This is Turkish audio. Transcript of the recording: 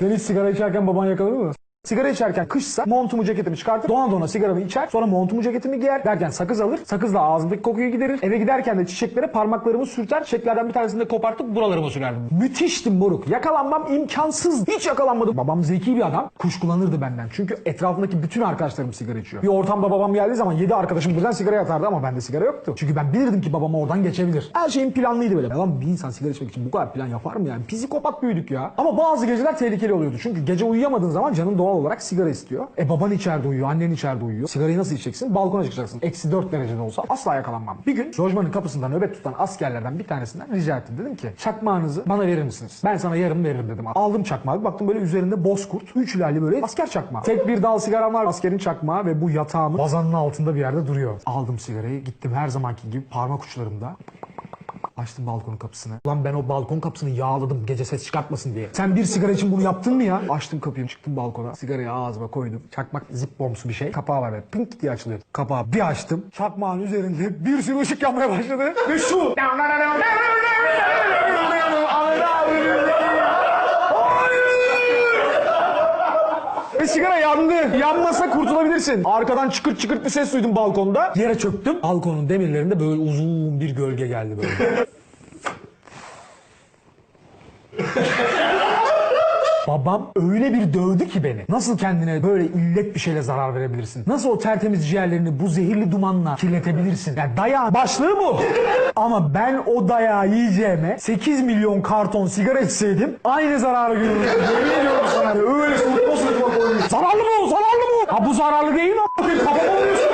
Sen hiç sigara içerken baban yakalanır mı? Sigara içerken kışsa montumu ceketimi çıkartır. Dona dona sigaramı içer. Sonra montumu ceketimi giyer. Derken sakız alır. Sakızla ağzımdaki kokuyu giderir. Eve giderken de çiçeklere parmaklarımı sürter. Çiçeklerden bir tanesini de kopartıp buralarıma sürerdim. Müthiştim moruk. Yakalanmam imkansız. Hiç yakalanmadım. Babam zeki bir adam. Kuşkulanırdı benden. Çünkü etrafındaki bütün arkadaşlarım sigara içiyor. Bir ortamda babam geldiği zaman 7 arkadaşım birden sigara atardı ama bende sigara yoktu. Çünkü ben bilirdim ki babam oradan geçebilir. Her şeyin planlıydı böyle. Lan bir insan sigara içmek için bu kadar plan yapar mı yani? Psikopat büyüdük ya. Ama bazı geceler tehlikeli oluyordu. Çünkü gece uyuyamadığın zaman canın doğal olarak sigara istiyor. E baban içeride uyuyor, annen içeride uyuyor. Sigarayı nasıl içeceksin? Balkona çıkacaksın. Eksi 4 derecede olsa asla yakalanmam. Bir gün lojmanın kapısından nöbet tutan askerlerden bir tanesinden rica ettim. Dedim ki çakmağınızı bana verir misiniz? Ben sana yarım veririm dedim. Aldım çakmağı. Baktım böyle üzerinde bozkurt. Üç ilerli böyle asker çakmağı. Tek bir dal sigaram var. Askerin çakmağı ve bu yatağımın bazanın altında bir yerde duruyor. Aldım sigarayı. Gittim her zamanki gibi parmak uçlarımda. Açtım balkonun kapısını. Lan ben o balkon kapısını yağladım gece ses çıkartmasın diye. Sen bir sigara için bunu yaptın mı ya? Açtım kapıyı çıktım balkona. Sigarayı ağzıma koydum. Çakmak zip bombsu bir şey. Kapağı var böyle pink diye açılıyor. Kapağı bir açtım. Çakmağın üzerinde bir sürü ışık yanmaya başladı. Ve şu. Ve sigara yandı. Yanmasa kurtulabilirsin. Arkadan çıkırt çıkırt bir ses duydum balkonda. Yere çöktüm. Balkonun demirlerinde böyle uzun bir gölge geldi böyle. Babam öyle bir dövdü ki beni. Nasıl kendine böyle illet bir şeyle zarar verebilirsin? Nasıl o tertemiz ciğerlerini bu zehirli dumanla kirletebilirsin? Yani dayağın başlığı bu. Ama ben o dayağı yiyeceğime 8 milyon karton sigara içseydim aynı zararı görürdüm. Yemin ediyorum sana. Öyle sırtma sırtma koymuş. Zararlı mı o? Zararlı mı o? Ha bu zararlı değil mi? Kafama vuruyorsun.